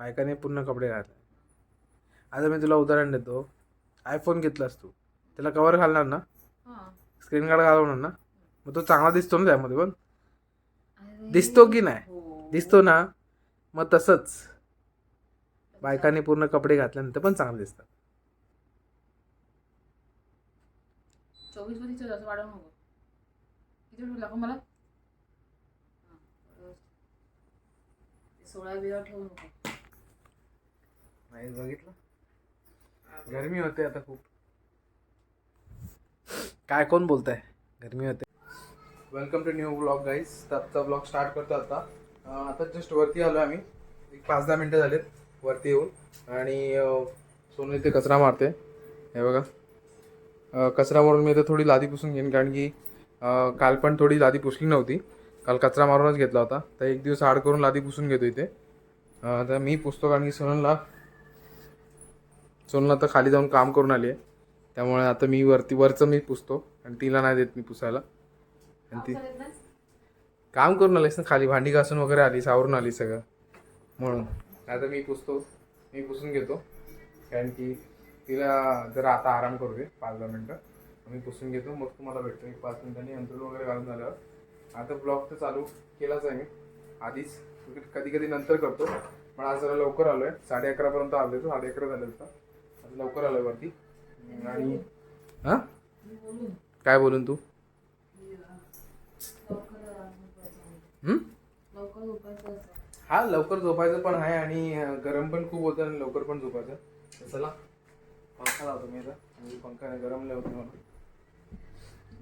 बायकाने पूर्ण कपडे घातले. आता मी तुला उदाहरण देतो. आयफोन घेतलास तू. त्याला कवर घालणार ना? हा. स्क्रीन गार्ड घालवणार ना? मग तो चांगला दिसतो ना त्यामध्ये पण. दिसतो की नाही? हो. दिसतो ना? मग तसंच. बायकाने पूर्ण कपडे घातल्यानंतर पण चांगले दिसतात. चोवीस नको. मला. सोळा बिळा ठेवू नको. नाही बघितलं? गरमी होते आता खूप. काय कोण बोलताय? गरमी होते. Welcome to new blog guys आजचा ब्लॉग स्टार्ट करतो आता. आता जस्ट वरती आलो आम्ही. एक पाच दहा मिनटं झालेत वरती येऊन. आणि सोनू इथे कचरा मारते. हे बघा. कचरा मारून मी इथे थोडी लादी पुसून घेईन कारण की काल पण थोडी लादी पुसली नव्हती. काल कचरा मारूनच घेतला होता. तर एक दिवस आड करून लादी पुसून घेतो इथे. तर मी पुसतो कारण की सोनलला सोनला तर खाली जाऊन काम करून आली आहे त्यामुळे आता मी वरती वरचं मी पुसतो आणि तिला नाही देत मी पुसायला. आणि ती काम करून आलीस ना खाली भांडी घासून वगैरे आली सावरून आली सगळं. म्हणून आता मी पुसतो मी पुसून घेतो. कारण की तिला जरा आता आराम करू दे पाच दहा मिनटं. मी पुसून घेतो मग तुम्हाला भेटतो. एक पाच मिनिटांनी अंतरून वगैरे घालून झाल्यावर. आता ब्लॉग तर चालू केलाच आहे मी. आधीच कधी कधी नंतर करतो. पण आज जरा लवकर आलो आहे साडे अकरापर्यंत आलो तो साडे अकरा झाले होतं लवकर आलो वरती आणि हां काय बोलून तू. हं? लवकर झोपायचं. हा पण आहे आणि गरम पण खूप होतं आणि लवकर पण झोपायचं चला पंखा लावतो मी आता म्हणजे पंखा गरम लय होतं मला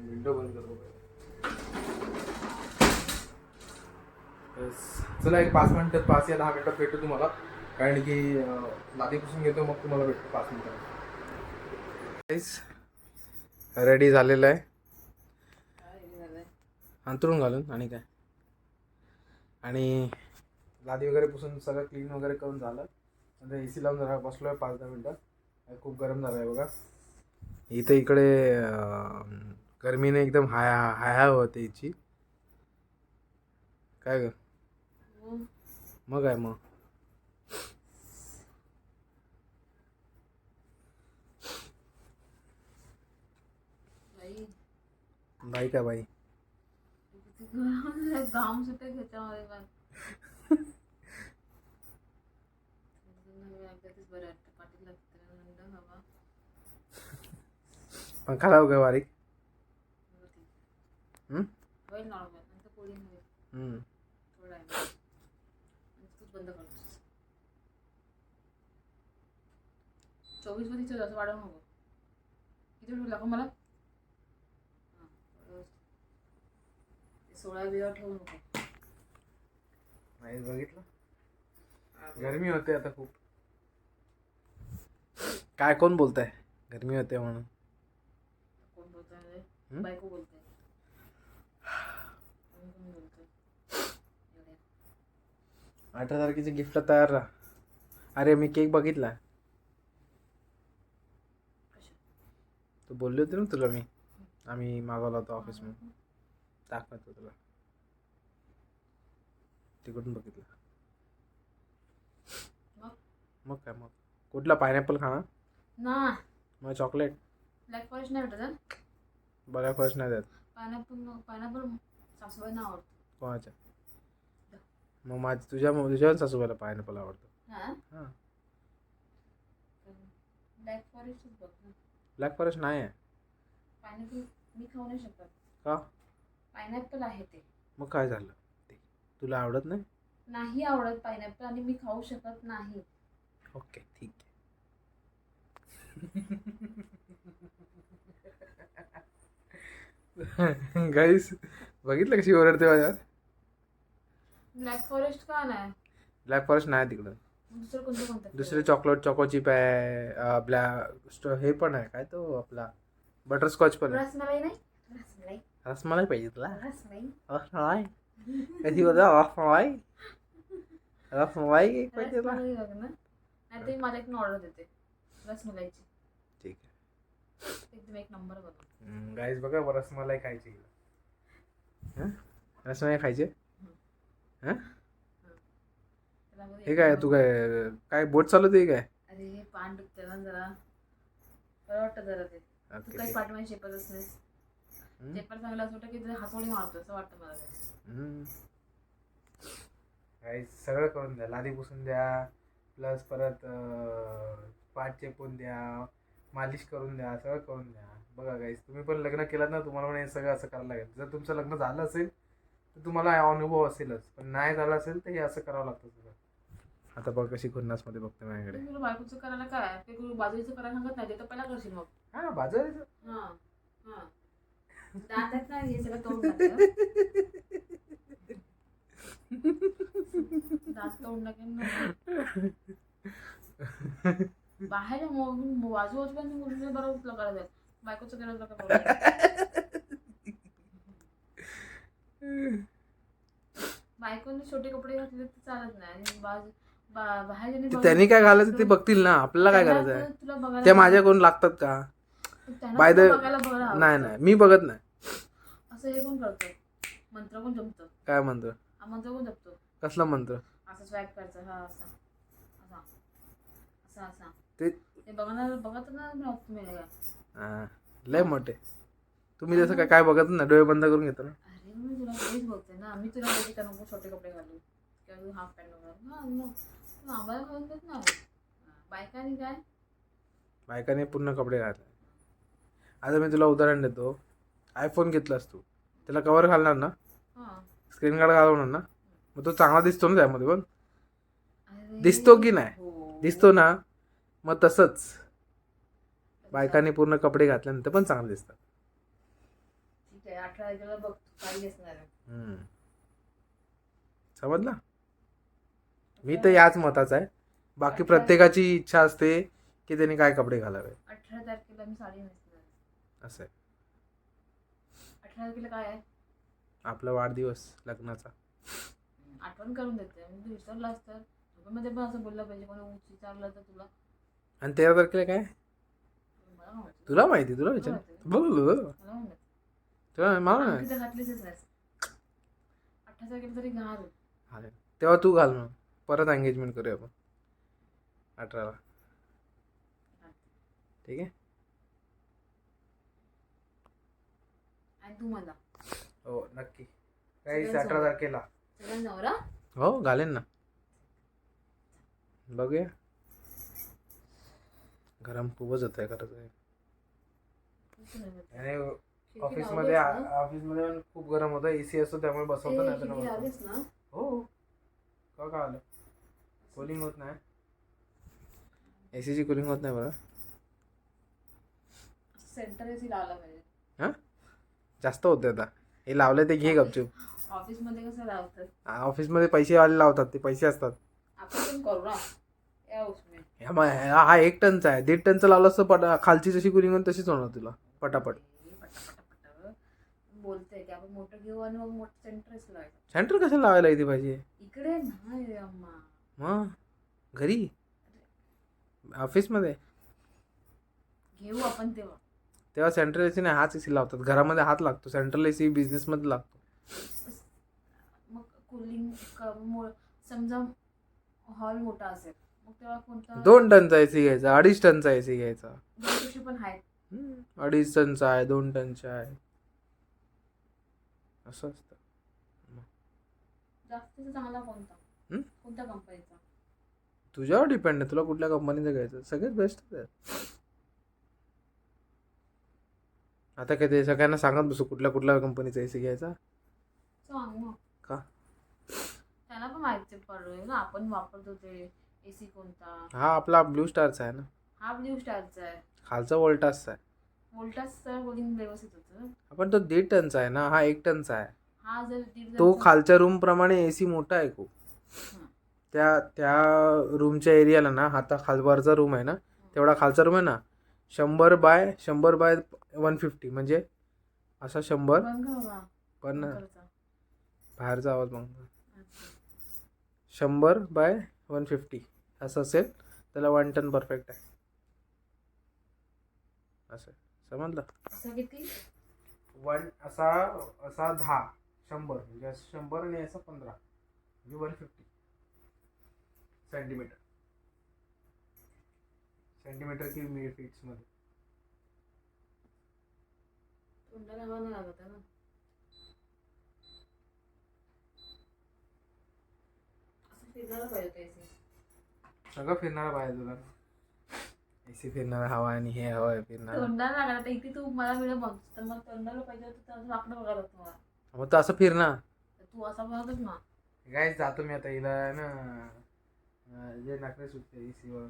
विंडो बंद करतो. चला एक पाच मिनिटात पाच या दहा मिनिटात भेटतो तुम्हाला कारण की अं, लादी पुसून घेतो मग तुम्हाला भेटतो पाच मिनिटात. रेडी झालेलं आहे. हे? अंतरून घालून आणि काय? आणि लादी वगैरे पुसून सगळं क्लीन वगैरे करून झालं. नंतर ए सी लावून जरा बसलो आहे पाच दहा मिनटं खूप गरम झालं आहे बघा. इथं इकडे गरमीने एकदम हाया हाया होते हिची काय ग? हो. मग काय मग? बाई का झालंय. घाम सुटे अगदीच बरं वाटतं थंड हवा पंखा लाव का बारीक. हं? होईल नॉर्मल नंतर कोळी होईल. थोडा बंद चोवीसमध्ये असं किती का मला हां बरोबर. ते सोळा बिळा ठेवू नको. नाही बघितलं? गरमी होते आता खूप. काय कोण बोलताय? गरमी होते म्हणून. कोण बोलतोय हं? बायको बोलतोय कोण कोण बोलतोय? एवढ्या. अठरा तारखेच्या गिफ्टला तयार राहा. अरे मी केक बघितला. तू बोलली होती ना तुला मी? आम्ही मागवला होता ऑफिसमध्ये दाखवतो तुला तिकडून बघितलं. मग? मग काय मग? कुठला पायनॅपल खाणार? ना. मग चॉकलेट ब्लॅक फॉरेस्ट नाही भेटत बघा फर्स्ट नाही देत. पायनॅपल पायनॅपल सासूबाईंना आवडतं. कोणाच्या? मग माझ तुझ्या तुझ्या सासूबाईला पायनॅपल आवडतं. हां? हां. ब्लॅक फॉरेस्टच बघ ना. ब्लॅक फॉरेस्ट नाही आहे पायनॅपल मी खाऊ नाही शकत. का? पायनॅपल आहे ते. मग काय झालं? ते तुला आवडत नाही? नाही आवडत पायनॅपल आणि मी खाऊ शकत नाही. ओके ठीक आहे. गाईस बघितलं कशी ओरडते माझ्यावर? ब्लॅक फॉरेस्ट का नाही? ब्लॅक फॉरेस्ट नाही तिकडं. दुसरं कोणतं कोणतं? दुसरे चॉकलेट चॉको चिप आहे ब्लॅक हे पण आहे काय तो आपला? बटरस्कॉच पण आहे. रसमलाई नाही? रसमलाई. रसमलाई पाहिजे तुला रसमलाई कशी होता रसमलाई रसमलाई पाहिजे तुला नाही मला एक ऑर्डर देते. रसमलाईची ठीक एकदम एक नंबर बघ. आहे गाईस बघा रसमलाई खायची हं? रसमलाई खायची हं? हे? काय तू काय काय बोट चालवते काय? अरे हे पान दुखते ना जरा. बरं वाटतं जरा ते. तू काही पाठीमागे शेपतच नाहीस हम्म. शेपर चांगलं असं वाटतं की ते हातोडी मारतो असं वाटतं मला ते हम्म. काय सगळं करून द्या. लादी पुसून द्या. प्लस परत अं, पाठ चेपून द्या. मालिश करून द्या. सगळं करून द्या. बघा गाईस तुम्ही पण लग्न केलात ना तुम्हाला पण हे सगळं असं करायला लागेल. जर तुमचं लग्न झालं असेल तर तुम्हाला हा अनुभव असेलच. पण नाही झालं असेल तर हे असं करावं लागतं सगळं. आता बघ कशी खुन्नासमध्ये बघते माझ्याकडे. तुला बायकोचं करायला काय? ते बाजूचं करायला सांगत नाही ते तर पहिला करशील मग. हा बाजाराचं. हा हा. दात आहेत ना हे सगळं तोंड टाकेल दात तोंड टाकेल बाहेर बाजू बाजूला मुलीला बरोबर तुला करायचं बायकोचं तुला काय बायकोने छोटे कपडे घातले तर चालत नाही आणि बाजू त्यांनी काय घालायचं ते बघतील ना आपल्याला काय करायचं आहे ते माझ्या कोण लागतात का? बघायला बघायला नाही. नाही मी बघत नाही. असं हे कोण करतं? मंत्र कोण जमतं काय मंत्र? हा मंत्र कोण जपतो? कसला मंत्र? असं स्वॅग करायचं हा असा. असा. असा असा. ते ते बघणार बघत ना तुम्ही हे. लय मोठे. तुम्ही जसं काय काय बघत ना डोळे बंद करून घेतो ना. अरे मी तुला तेच बघते ना मी तुला बोलते का नको छोटे कपडे घालू? किंवा तू हाफ पॅन्ट घाल. हा मग तू आम्हाला देत नाही. बायकानी काय? बायकाने पूर्ण कपडे घातले. आता मी तुला उदाहरण देतो. आयफोन घेतलास तू. त्याला कवर घालणार ना? स्क्रीन गार्ड घालवणार ना? मग तो चांगला दिसतो ना त्यामध्ये पण दिसतो की नाही? हो. दिसतो ना? मग तसंच. बायकाने पूर्ण कपडे घातल्यानंतर पण चांगले दिसतात. समजला? मी तर याच मताचा आहे. बाकी प्रत्येकाची इच्छा असते की त्याने काय कपडे घालावे. असं आहे. अठरा तारखेला काय आहे? आपला वाढदिवस लग्नाचा. आठवण करून देते. मी तू विसरलास तर मध्ये पण असं बोललं पाहिजे कोणी ऊच विचारलं तर तुला. आणि तेरा तारखेला काय? मला माहिती. तुला माहिती तुला विचार. बघ बघ, माहिती. तुला मला तर घातलीच अठरा तारखेला तरी घाल. तेव्हा तू घाल मग परत एंगेजमेंट करूया आपण. अठराला. ठीक आहे? आणि तू मला. हो नक्की. काही. अठरा तारखेला. नवरा हो? घालेन ना. बघूया. गरम खूपच होत आहे म्हणत. आणि खिडकी ऑफिसमध्ये लावलीस ना? ऑफिसमध्ये पण खूप गरम होतं. एसी असतो त्यामुळे ए, बसवतो. नाही तर हो. का का आलं? कुलिंग होत नाही. एसीची कुलिंग होत नाही बरं. सेंटर एसी लावला पाहिजे. जास्त होते आता. हे लावलं ते घे गपचूप. ऑफिसमध्ये कसं लावतात? ऑफिसमध्ये पैसेवाले लावतात ते पैसे असतात. आपण पण करू ना. या उसमें ह्या मा- हा हा एक टनचा आहे. दीड टनचा लावला असतं पट खालची जशी कुलिंग तशीच होणार तुला. पटापट. ए, पटा पटा पटा बोलते की आपण मोठं घेऊ आणि मग मोठं सेंटर एसी लावायचं. सेंटर कशाला लावायला येते पाहिजे? इकडे नाही रे अम्मा. मग घरी? ऑफिसमध्ये घेऊ आपण तेव्हा. तेव्हा सेंट्रल एसी नाही हाच एसी लावतात. घरामध्ये हात लागतो. सेंट्रल एसी बिझनेसमध्ये लागतो. मग कुलिंग समजा हॉल मोठा असेल मग तेव्हा कोणता दोन टनचा एसी घ्यायचा अडीच टनचा एसी घ्यायचा. पण आहेत अडीच टनचा आहे दोन टनचा आहे. असं असतं. जास्तीत चांगला कोणता? कोणत्या कंपनीचा तुझ्यावर डिपेंड आहे. तुला कुठल्या कंपनीचं घ्यायचं? सगळ्यात बेस्ट आहे आता काय ते सगळ्यांना सांगत बसू कुठल्या कुठल्या कंपनीचा एसी घ्यायचा? सांग मग. का? त्याला पण माहिती पडेल ना आपण वापरतो ते एसी कोणता? हा आपला ब्लू स्टारचा आहे ना. हा ब्ल्यू स्टारचा आहे. खालचा वोल्टासचा आहे. वोल्टासचा बोलिंग व्यवस्थित होतं. आपण तो दीड टनचा आहे ना हा एक टनचा आहे. हा जर दीड तो खालच्या रूम प्रमाणे एसी मोठा आहे खूप. त्या त्या रूमच्या एरियाला ना आता खालवरचा रूम आहे ना तेवढा खालचा रूम आहे ना शंभर बाय शंभर बाय वन फिफ्टी म्हणजे असा शंभर पण. बाहेरचा आवाज मग. शंभर बाय वन फिफ्टी असं असेल. त्याला वन टन परफेक्ट आहे. असं समजलं? वन असा असा दहा शंभर. म्हणजे असं शंभर आणि असं पंधरा. म्हणजे वन फिफ्टी सेंटीमीटर सेंटीमीटर की मी फीट्समध्ये. तोंडाला हवा नाही लागत ना. असं फिरणारा पाहिजे. सगळं फिरणारा पाहिजे तुला एसी फिरणारा हवा आणि हे हवा आहे फिरणारा. तोंडाला लागला तर इथे तू मला व्हिडिओ बघ. तर मग तोंडाला पाहिजे होतं तर असं वाकडं बघायला मला. मग तर असं फिरणार तर तू असा बघतच ना. काय जातो मी आता. हिला आहे ना अं, जे नखरे सुटते एसी वर.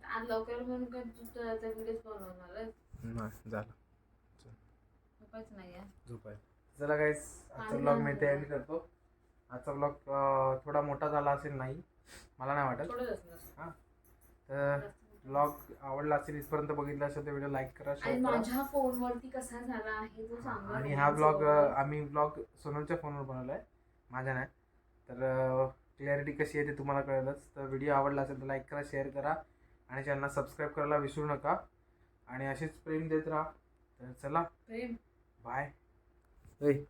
आज लवकर म्हणून काय तू त्याचा व्हिडिओ बनवणार आहे नाही, झालं. झोपायचं नाही आहे. झोपाय चला काहीच आजचा ब्लॉग मी ते एंड करतो. आजचा ब्लॉग थोडा मोठा झाला असेल नाही मला नाही वाटत. असणार तर ब्लॉग आवडला असेल इथपर्यंत बघितला असेल तर व्हिडिओ लाईक करा आणि शेअर करा. माझ्या फोनवरती कसा झाला आहे तो सांगा. आणि हा ब्लॉग आम्ही ब्लॉग सोनलच्या फोनवर बनवला आहे माझ्या नाही. तर क्लॅरिटी कशी आहे ते तुम्हाला कळेलच. तर व्हिडिओ आवडला असेल तर लाईक करा शेअर करा आणि चॅनलला सबस्क्राईब करायला विसरू नका. आणि असेच प्रेम देत राहा. तर चला. प्रेम. बाय. बाय.